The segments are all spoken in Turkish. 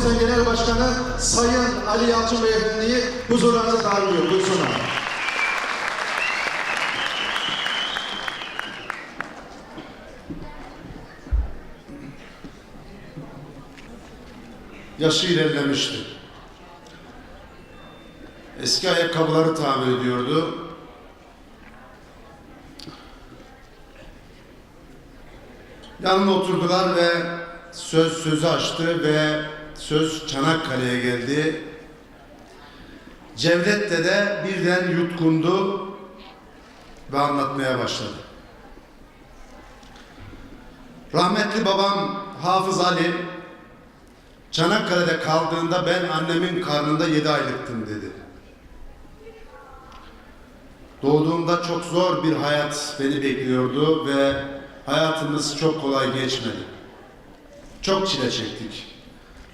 Müzisyen Genel Başkanı Sayın Ali Yalçın Beyefendi'yi huzurlarınıza davet. Buyursunlar. Yaşı ilerlemişti. Eski ayakkabıları tamir ediyordu. Yanına oturdular ve söz sözü açtı ve söz Çanakkale'ye geldi. Cevdet de birden yutkundu ve anlatmaya başladı. Rahmetli babam Hafız Ali Çanakkale'de kaldığında ben annemin karnında yedi aylıktım dedi. Doğduğumda çok zor bir hayat beni bekliyordu ve hayatımız çok kolay geçmedi. Çok çile çektik.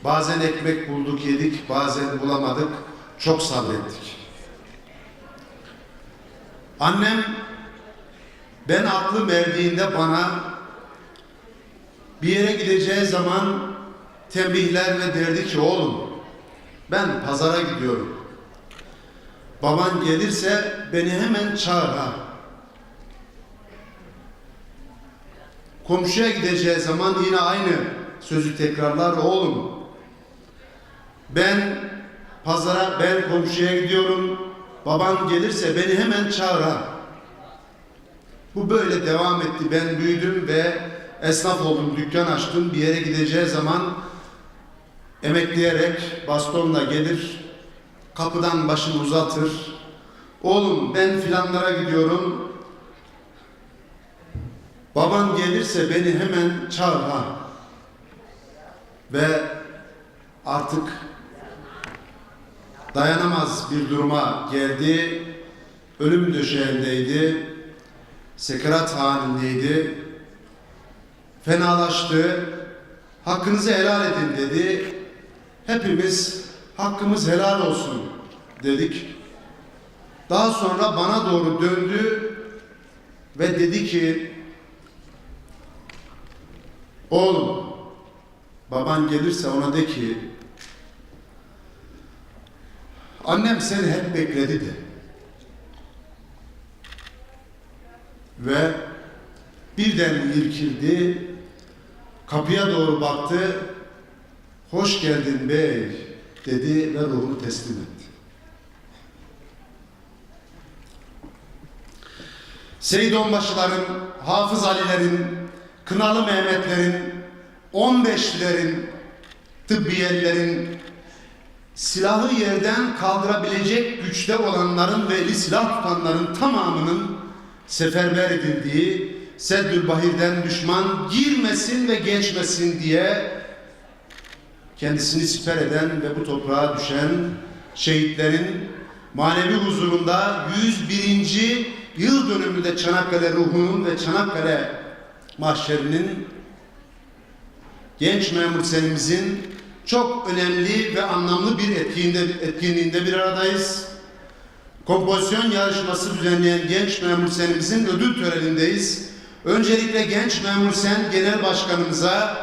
Bazen ekmek bulduk yedik, bazen bulamadık. Çok sabrettik. Annem ben aklım erdiğinde bana bir yere gideceği zaman tembihler ve derdi ki oğlum ben pazara gidiyorum. Baban gelirse beni hemen çağır ha. Komşuya gideceği zaman yine aynı sözü tekrarlar oğlum. Ben pazara ben komşuya gidiyorum. Baban gelirse beni hemen çağır ha. Bu böyle devam etti. Ben büyüdüm ve esnaf oldum, dükkan açtım. Bir yere gideceği zaman emekleyerek bastonla gelir, kapıdan başını uzatır. Oğlum ben filanlara gidiyorum. Baban gelirse beni hemen çağır ha. Ve artık dayanamaz bir duruma geldi. Ölüm döşeğindeydi. Sekerat halindeydi. Fenalaştı. Hakkınızı helal edin dedi. Hepimiz hakkımız helal olsun dedik. Daha sonra bana doğru döndü ve dedi ki Oğlum baban gelirse ona de ki annem seni hep bekledi de. Ve birden irkildi, kapıya doğru baktı, hoş geldin bey dedi ve ruhunu teslim etti. Seyit Onbaşıların, Hafız Alilerin, Kınalı Mehmetlerin, 15'lerin, tıbbiyelerin, silahı yerden kaldırabilecek güçte olanların ve eli silah tutanların tamamının seferber edildiği Seddülbahir'den düşman girmesin ve geçmesin diye kendisini siper eden ve bu toprağa düşen şehitlerin manevi huzurunda 101. yıl dönümünde Çanakkale ruhunun ve Çanakkale mahşerinin genç memur senimizin çok önemli ve anlamlı bir etkinliğinde, etkinliğinde bir aradayız. Kompozisyon yarışması düzenleyen genç memur senimizin ödül törenindeyiz. Öncelikle genç memur sen genel başkanımıza,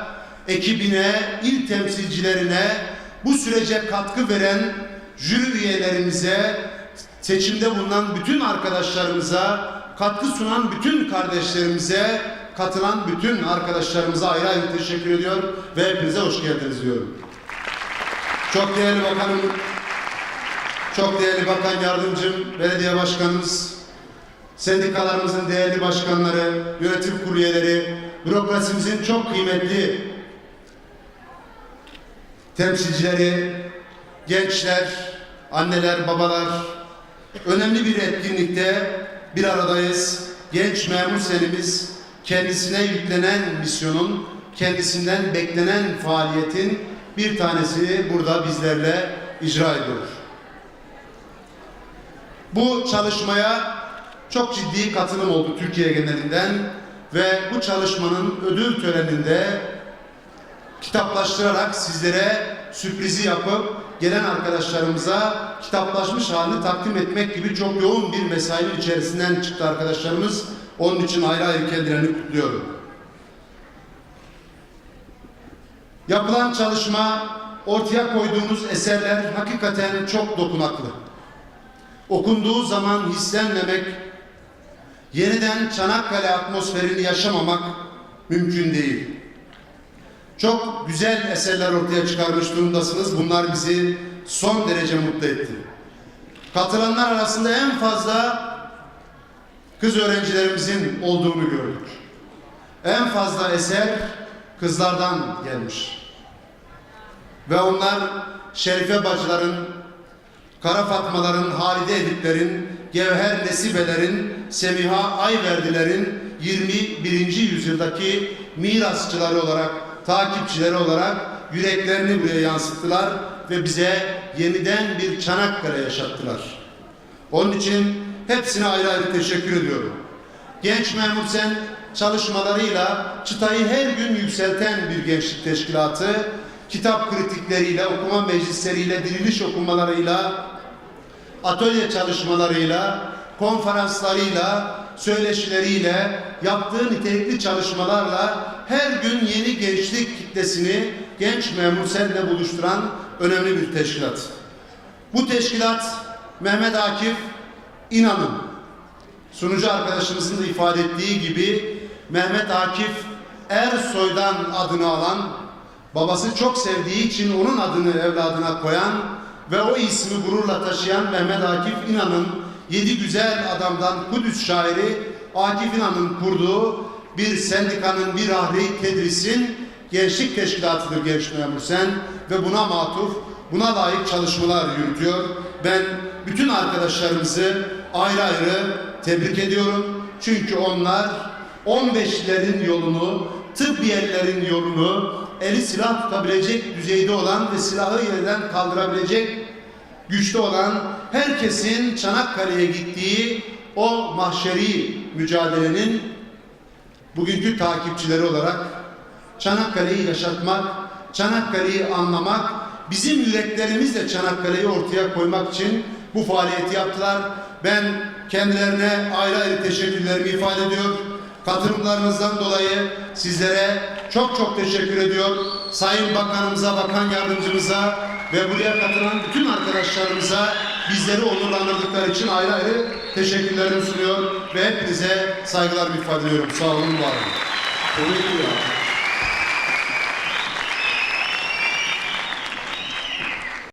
ekibine, il temsilcilerine, bu sürece katkı veren jüri üyelerimize, seçimde bulunan bütün arkadaşlarımıza, katkı sunan bütün kardeşlerimize, katılan bütün arkadaşlarımıza ayrı ayrı teşekkür ediyor ve hepinize hoş geldiniz diyorum. Çok değerli bakanım, çok değerli bakan yardımcım, belediye başkanımız, sendikalarımızın değerli başkanları, yönetim kurulu üyeleri, bürokrasimizin çok kıymetli temsilcileri, gençler, anneler, babalar, önemli bir etkinlikte bir aradayız. Genç memur senimiz kendisine yüklenen misyonun, kendisinden beklenen faaliyetin bir tanesi burada bizlerle icra ediyor. Bu çalışmaya çok ciddi katılım oldu Türkiye genelinden ve bu çalışmanın ödül töreninde kitaplaştırarak sizlere sürprizi yapıp gelen arkadaşlarımıza kitaplaşmış halini takdim etmek gibi çok yoğun bir mesainin içerisinden çıktı arkadaşlarımız. Onun için ayrı ayrı kendilerini kutluyorum. Yapılan çalışma ortaya koyduğunuz eserler hakikaten çok dokunaklı. Okunduğu zaman hislenmemek, yeniden Çanakkale atmosferini yaşamamak mümkün değil. Çok güzel eserler ortaya çıkarmış durumdasınız. Bunlar bizi son derece mutlu etti. Katılanlar arasında en fazla kız öğrencilerimizin olduğunu gördük. En fazla eser kızlardan gelmiş. Ve onlar Şerife bacıların, Kara Fatmaların, Halide Ediplerin, Gevher Nesibelerin, Semiha Ayverdilerin 21. yüzyıldaki mirasçıları olarak, takipçileri olarak yüreklerini buraya yansıttılar ve bize yeniden bir Çanakkale yaşattılar. Onun için hepsine ayrı ayrı teşekkür ediyorum. Genç Memur Sen çalışmalarıyla çıtayı her gün yükselten bir gençlik teşkilatı, kitap kritikleriyle, okuma meclisleriyle, diriliş okumalarıyla, atölye çalışmalarıyla, konferanslarıyla, söyleşileriyle, yaptığı nitelikli çalışmalarla her gün yeni gençlik kitlesini genç memur senle buluşturan önemli bir teşkilat. Bu teşkilat Mehmet Akif İnanın sunucu arkadaşımızın da ifade ettiği gibi Mehmet Akif Ersoy'dan adını alan, babası çok sevdiği için onun adını evladına koyan ve o ismi gururla taşıyan Mehmet Akif İnan'ın yedi güzel adamdan Kudüs şairi Akif İnan'ın kurduğu bir sendikanın, bir ahri tedrisin gençlik teşkilatıdır Genç Memur Sen ve buna matuf, buna layık çalışmalar yürütüyor. Ben bütün arkadaşlarımızı ayrı ayrı tebrik ediyorum. Çünkü onlar 15'lerin yolunu, tıbbiyelerin yolunu eli silah tutabilecek düzeyde olan ve silahı yerden kaldırabilecek güçte olan herkesin Çanakkale'ye gittiği o mahşeri mücadelenin bugünkü takipçileri olarak Çanakkale'yi yaşatmak, Çanakkale'yi anlamak, bizim yüreklerimizle Çanakkale'yi ortaya koymak için bu faaliyeti yaptılar. Ben kendilerine ayrı ayrı teşekkürlerimi ifade ediyor. Katılımlarınızdan dolayı sizlere çok çok teşekkür ediyor. Sayın Bakanımıza, Bakan Yardımcımıza ve buraya katılan bütün arkadaşlarımıza bizleri onurlandırdıkları için ayrı ayrı teşekkürlerimi sunuyor ve hepinize saygılarımı ifade ediyorum. Sağ olun, var olun.